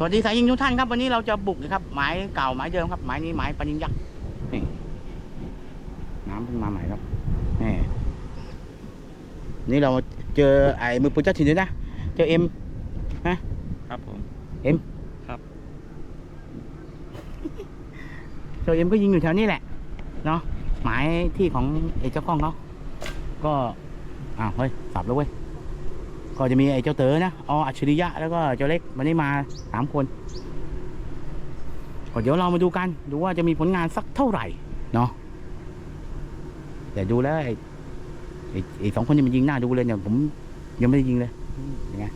สวัสดีสายยิงทุกท่านครับวันนี้เราจะบุกนะครับหมายเก่าหมายเดิมครับหมายนี้หมายปนิงยักษ์นี่น้ำเพิ่งมาใหม่ครับนี่นี่เราเจอไอ้มือปืนเจ้าถิ่นด้วยนะเจอเอ็มครับผมเอ็มครับเจอเอ็มก็ยิงอยู่แถวนี้แหละเนาะหมายที่ของไอ้เจ้ากล้องเขาก็อ้าวเฮ้ยสับแล้วเว้ย ก็จะมีไอ้เจ้าเต๋อนะออัจฉริยะแล้วก็เจ้าเล็กวันนี้มาสามคนก็เดี๋ยวเรามาดูกันดูว่าจะมีผลงานสักเท่าไหร่เนาะแต่ดูแล้วไอ้ไอ้สองคนนี้มันยิงหน้าดูเลยเนี่ยผมยังไม่ได้ยิงเลยยังไง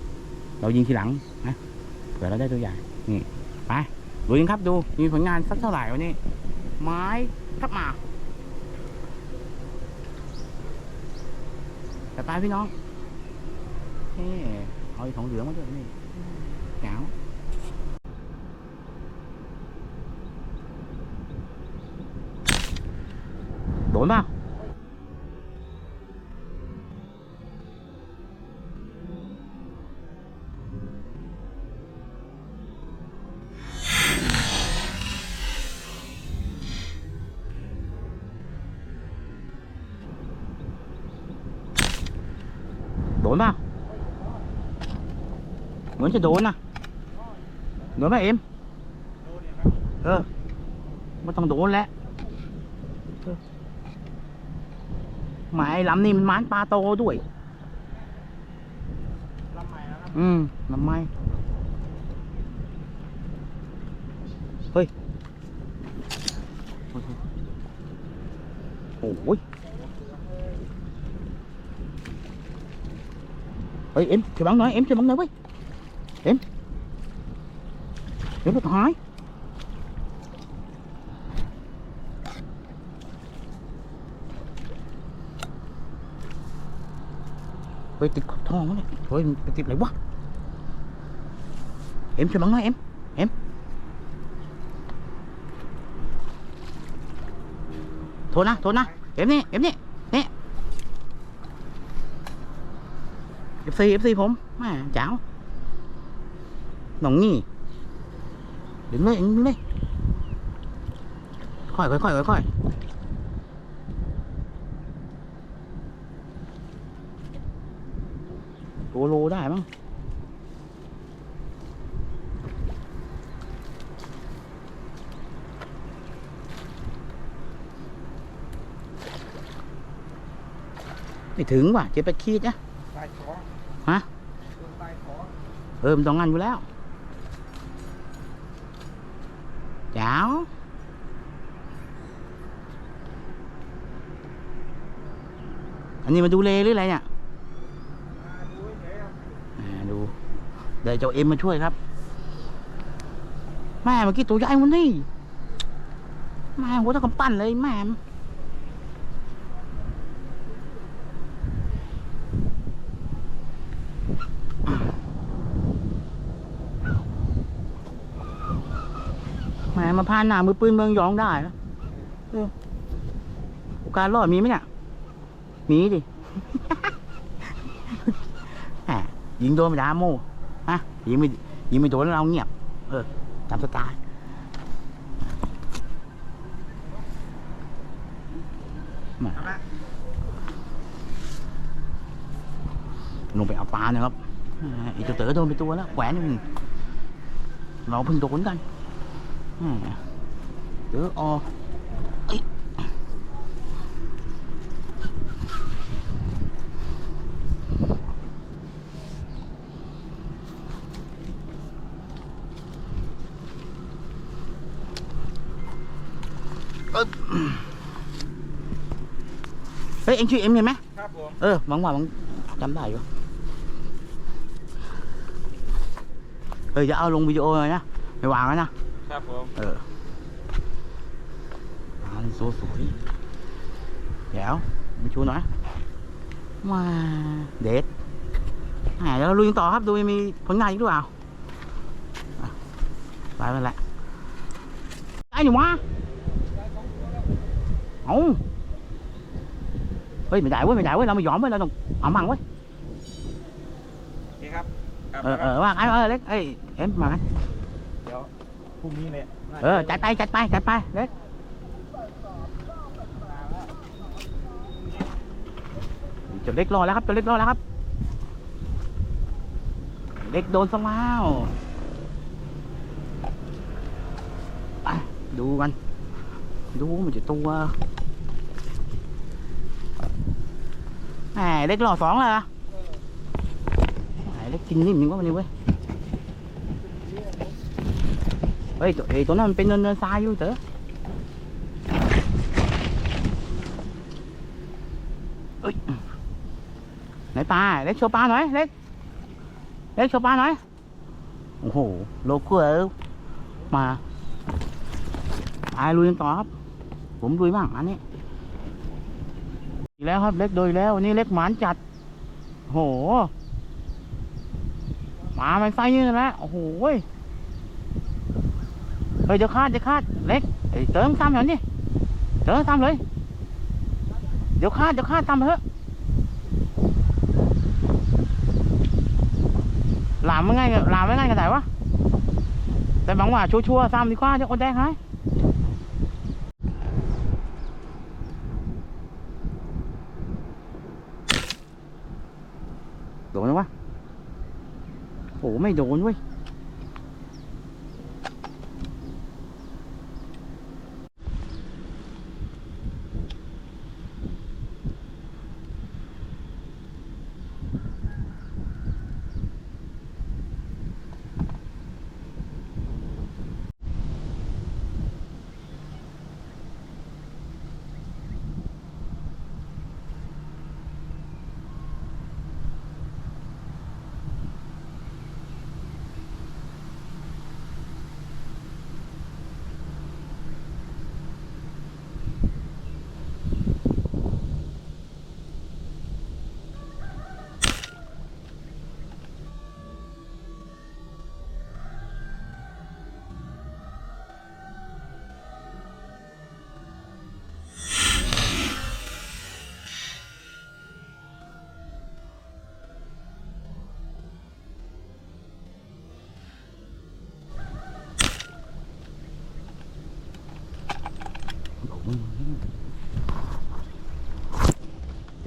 เรายิงทีหลังนะเผื่อเราได้ตัวอย่างนี่ไปดูกันครับดูมีผลงานสักเท่าไหร่วันนี้ไม้ทับหมาแต่ตายพี่น้อง เฮ้เอาไอ้ของเหลืองมาด้วยนี่แก้วโดนป่ะโดนป่ะเห มือนจะโดนนะโดนไหมเอ็มเออไม่ต้องโดนแล้วหมายลำนี่มันมันปลาโตด้วยลำใหม่แล้วครับอืมลำไม้เฮ้ยโอ้ยเฮ้ยเอ็มช่วยบังหน่อยเอ็มช่วยบังหน่อยเว้ย เดี๋ยวรถหายเฮ้ยติดขอบท่อมั้งเนี่ยเฮ้ยมันไปติดอะไรวะเอ็มช่วยบังหน่อยเอ็มเอ็มโทษนะโทษนะเอ็มนี่เอ็มนี่นี่เอฟซีเอฟซีผมแม่เจ้าหนองนี่ ดึงเลยดึงเลยค่อยค่อยค่อยค่อยค่อยตัวโลได้มั้งไม่ถึงว่ะเจ็ดแปดขีดนะใต้ท้องฮะโดนใต้ท้องเออมันต้องงั้นอยู่แล้ว เจ้าอันนี้มาดูเลหรืออะไรเนี่ยอ่าดูเดี๋ยวเจ้าเอ็มมาช่วยครับแม่เมื่อกี้ตัวใหญ่มันนี่แม่หัวตะกำปั้นเลยแม่ มแหม่านหน้ามือปืนเมืองยองได้นะโอกาสรอดมีไหมเนี่ย มีดิยิงโดนไปดาโม่ฮะยิงไม่ยิงไม่โดนแล้วเราเงียบ เออตามสไตล์แหมเอาลงไปเอาปลาเนี่ยครับอ้เจ้าเต๋อโดนไปตัวแล้วแขวนเราเพิ่งโดนกัน แหมเต๋อออเอ้ยเอ้ยเฮ้ยเอ็งชื่อเอ็มเห็นไหมครับผมเออหวังว่าหวังจำได้อยู่เออจะเอาลงวิดีโอเลยนะไม่วางแล้วนะ ครับผม เอออ่านี่โซสวยเดี๋ยวมาชูหน่อยว้าเด็ดอ่าเดี๋ยวเราลุยกันต่อครับ ดูมีผลงานอีกหรือเปล่าอะไปไปแหละไอ้หนูวะเอาเฮ้ยไม่ได้เว้ยไม่ได้เว้ยเราไม่ยอมเว้ยเราต้องเอามั่งเว้ย โอเคครับครับเออเออว่าไงเออเล็กเอ้ยเอ็มมาไง พรุ่งนี้เลยเออจัดไปจัดไปจัดไปเล็กเจะเล็กรอแล้วครับจะเล็กรอแล้วครับ เล็กโดนสลาวไปดูกัน ดูมันจะตัวแหมเล็กหล่อสองเลยเหรอแหมเล็กกินนิ่มจริงวะวันนี้เว้ย เฮ้ยตัวเอ้ยตัวนั้นมันเป็นเนินเนินทรายอยู่เต๋อเอ้ยไหนปลาเล็กโชว์ปลาหน่อยเล็กเล็กโชว์ปลาหน่อยโอ้โหโลกเกอร์มาไปลุยกันต่อครับ ผมลุยบ้างอันนี้อีกแล้วครับเล็กโดยแล้วนนี้เล็กหมานจัดโอ้โหมามันไส้ยืนแล้วโอ้โห เฮ้ยจะคาดจะคาดเล็กเอ้ยเติมซ้ำเหรอนี่เติมซ้ำเลย เดี๋ยวคาดเดี๋ยวคาดซ้ำไปเถอะหลามไม่ง่ายหลามไม่ง่ายกันไหนวะแต่บางว่าชัวร์ๆซ้ำดีกว่าเดี๋ยวคนแดงหายโดนไหมวะโอ้ไม่โดนเว้ย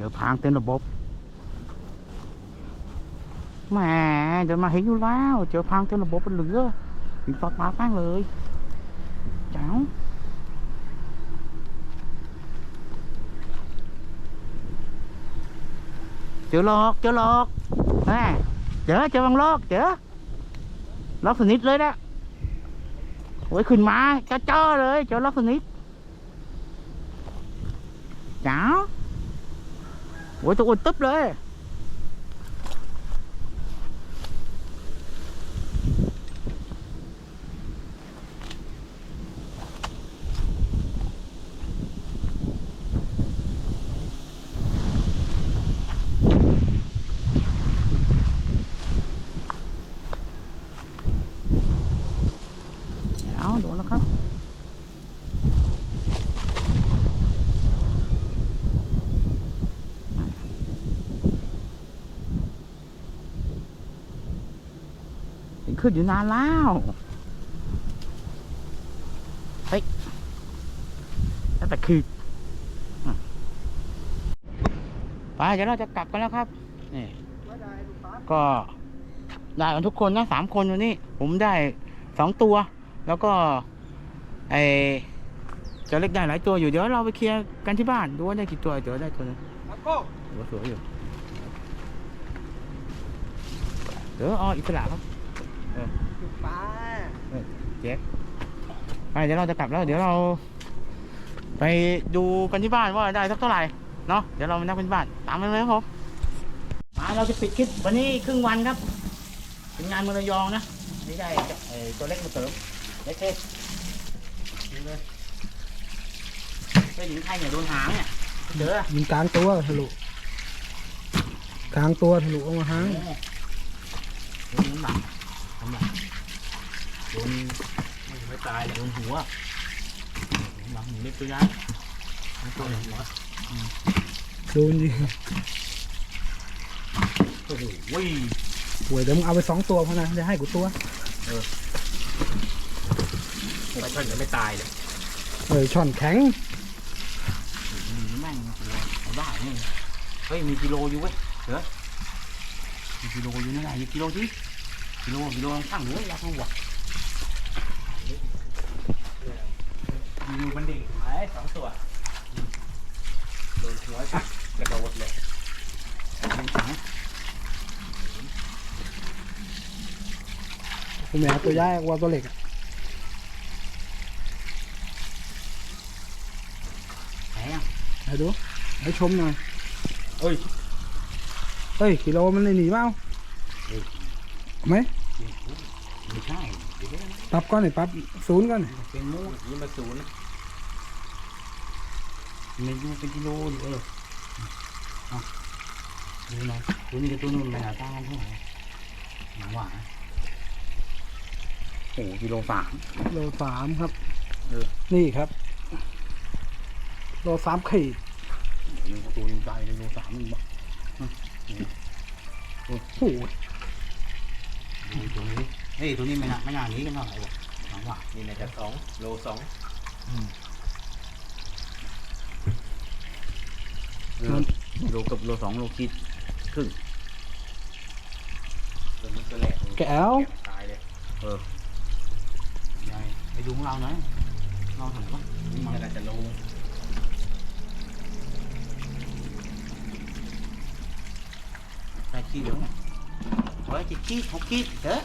เจอพางเต็มระบบแหมเดินมาเห็นอยู่แล้วเจอพางเต็มระบบเป็นเหลือถึงตอดปลาแป้งเลยเจ้าเจอหลอกเจอหลอกแหมเจอเจอบังลอกเจอล็อกสนิทเลยนะโอ้ยขึ้นมาจ้าจ้อๆเลยเจอล็อกสนิท chả ủa tôi còn tấp đấy. Đó đúng nó khóc. ขึ้นอยู่นานแล้วเฮ้ยตั้งแต่คืออะไปเดี๋ยวเราจะกลับกันแล้วครับนี่ก็ได้กันทุกคนนะสามคนวันนี้ ผมได้สองตัว แล้วก็ไอเจะเล็กได้หลายตัวอยู่เดี๋ยวเราไปเคลียร์กันที่บ้านดูว่าได้กี่ตัวเดี๋ยวได้ตัวหนึงแล้วก็ถือว่าสวยอยู่เดี๋ยวเอาอิสระครับ จุดปลาไปเดี๋ยวเราจะกลับแล้ว เดี๋ยวเรา ไปดูกันที่บ้านว่าได้สักเท่าไหร่เนาะเดี๋ยวเรามานับกันที่บ้านตามไปเลยครับผมมาเราจะปิดคลิปวันนี้ครึ่งวันครับเป็นงานเมืองระยองนะนี่ได้เอ่อตัวเล็กมาเสริมเล็กเท่นี่เลยเจ้าหญิงไทยเนี่ยโดนหางเนี่ยเจอยิงกลางตัวทะลุกลางตัวทะลุออกมาหางโดนหลังำหลังโดนไม่ตายโดนหัวน้ำหลังหนูเล็กตัวย้ายตัวหัวดูดิโอ้โหป่วยเดี๋ยวมึงเอาไปสองตัวพอนะเดี๋ยวให้กูตัวปลาช่อนจะไม่ตายเลยเอ้ยช่อนแข็งแม่งเอาได้นี่เฮ้ยมีกิโลอยู่เว้ยเดี๋ยวมีกิโลอยู่นั่นแหละมีกิโลที่ กิโลกิโลตั้งเลยอยากรู้ว่ะอยู่มันดิ่งหายสองตัวโดนหัวปักกระโดดเลยมีถังผมแหมตัวใหญ่กว่าตัวเล็กอะไหนอะให้ดูให้ชมหน่อยเอ้ยเฮ้ยกิโลมันเลยหนีเปล่าเอา ไหมไม่ใช่เดี๋ยวปรับก้อนหน่อยปรับศูนย์ก้อนหน่อยเป็นมูดนี่มาศูนย์ไม่ดูเป็นกิโลดิเออเอาดูหน่อยตัวนี้กับตัวนู้นมันหนาต่างกันเท่าไหร่หนังหวานโอ้โหกิโลสามโลสามครับเออนี่ครับ โลสามขีดตัวยังใจเลยโลสามมันบ้าโอ้โห ดูตัวนี้เฮ้ยตัวนี้ไม่น่าไม่น่าหนีกันเท่าไหร่วะหนังหวานนี่น่าจะสองโลสองเออโลกับโลสองโลคิดครึ่งตัวนี้ตัวแรกแก้ว ตายเลยยายไปดูของเราหน่อยเราถึงปะนี่มันน่าจะโลใส่ขี้เหลืองเฮ้ย จิตขี้หกขี้เด้อ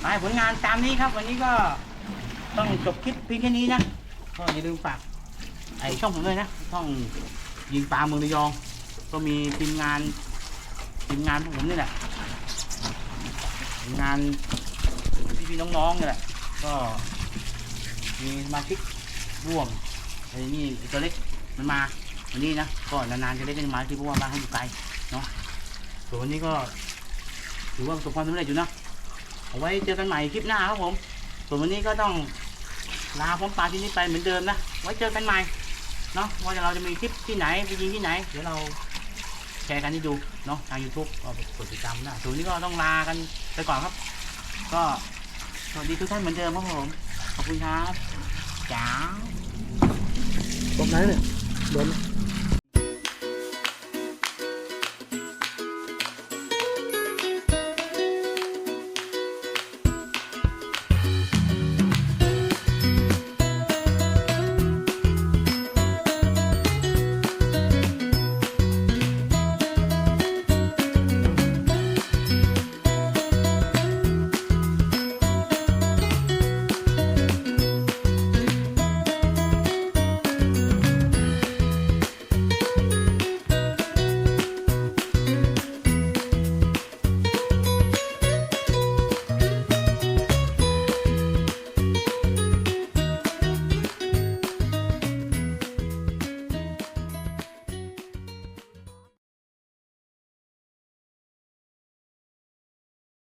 ไปผลงานตามนี้ครับ วันนี้ก็ต้องจบคลิปเพียงแค่นี้นะก็อย่าลืมฝากไอช่องผมด้วยนะช่องยิงปลาเมืองระยอง ก็มีทีมงานทีมงานผมนี่แหละทีมงานพี่ๆน้องๆนี่แหละ ก็มีสมาชิกร่วมไอ้นี่ไอ้ตัวเล็กมันมาวันนี้นะก็นานๆจะได้กันมาที่พราะว่าบ้านเขาอยู่ไกลเนาะส่วนวันนี้ก็ถือว่าประสบความสำเร็จอยู่นะเอาไว้เจอกันใหม่คลิปหน้าครับผม ส่วนวันนี้ก็ต้องลาพร้อมปลาที่นี่ไปเหมือนเดิมนะไว้เจอกันใหม่เนาะว่าเราจะมีคลิปที่ไหนไปยิงที่ไหนเดี๋ยวเราแชร์กันให้ดูเนาะทาง YouTube ก็กดติดตามได้ส่วนนี้ก็ต้องลากันไปก่อนครับ ก็ สวัสดีทุกท่านเหมือนเดิมครับผม ขอบคุณครับจ้าตรงไหนเนี่ยโดน